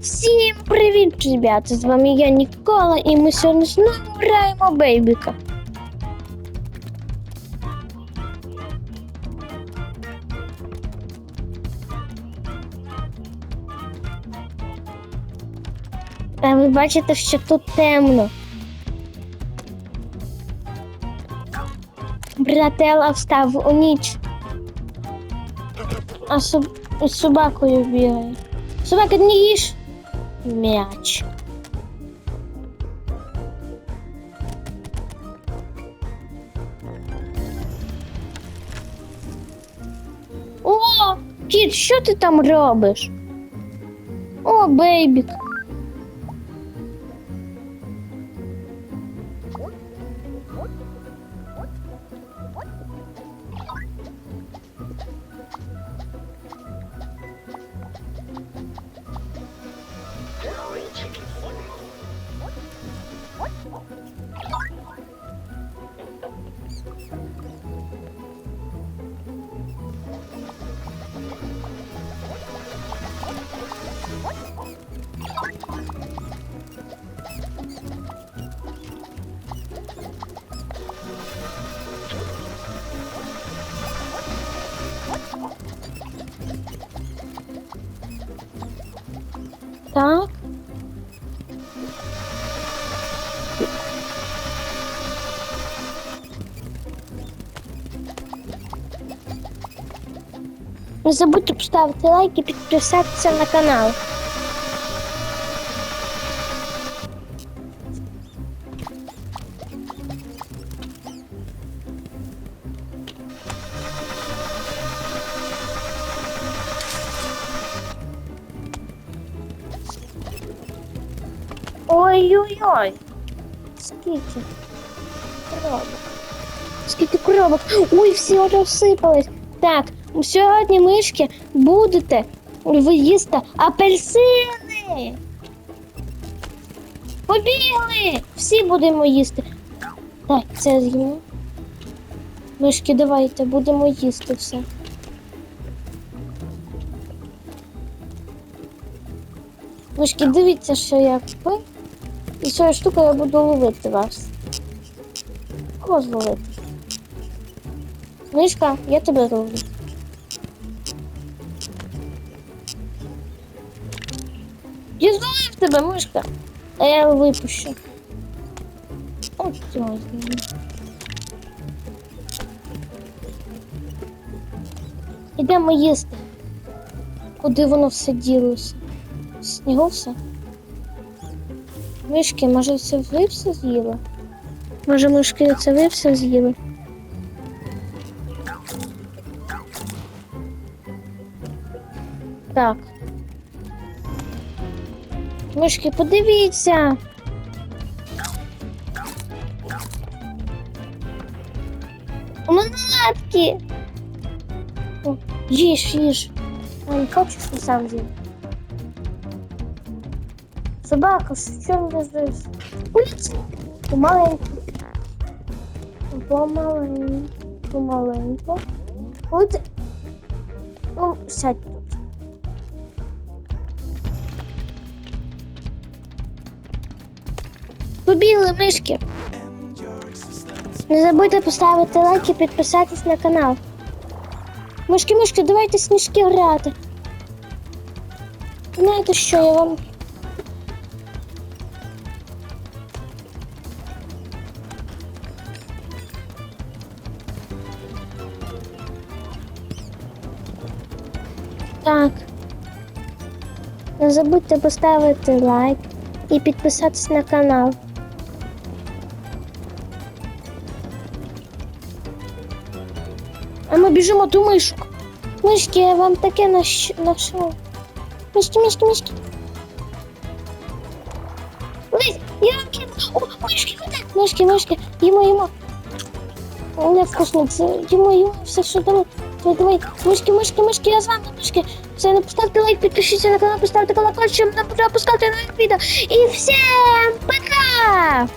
Всім привіт, ребята! З вами я Нікола, і ми сьогодні знову граємо Бейбіка. А ви бачите, що тут темно. Братела встав у ніч. А з собакою бігає. Собака не їж. М'яч. О, кіт, що ти там робиш? О, бейбік. Не забудьте поставити лайк і підписатися на канал. Ой-ой-ой. Скільки коробок. Скільки коробок. Ой, всі розсипались. Так, Сьогодні мишки будете ви їсти апельсини. Побігли! Всі будемо їсти. Так, це з'їмо. Мишки, давайте, будемо їсти все. Мишки, дивіться, що я купив. І цією штукою я буду ловити вас. Кого зловити? Мишка, я тебе ловлю. Я зловив тебе, мишка. А я випущу. От цього зловив. Ідемо їсти. Куди воно все ділося? Снігу все? Мишки, може це ви все з'їли? Може, мишки, це ви все з'їли? Так. Мишки, подивіться. Манатки. О, їж, їж. А не хочеш ти сам з'їв? Собака, що не здився? Улиці. Помаленьку. Помаленьку. Помаленьку. От. Ну, сядь Побігли мишки. Не забудьте поставити лайк і підписатись на канал. Мишки, мишки, давайте сніжки грати. Знаєте що, я вам Так. Не забудьте поставити лайк і підписатись на канал. Ми біжимо до мишок. Мишки, я вам таке наш... нашов. Мишки, мишки, мишки. Лись, я вам кину. О, мишки, куди? Мишки, мишки, їмо, їмо. Невкусно, це їмо, їмо, все, що дали. Давай, давай, мишки, мишки, мишки, я з вами, мишки. Все, не поставте лайк, підпишіться на канал, поставте колокольчик, не пропускайте нових відео. І всім пока!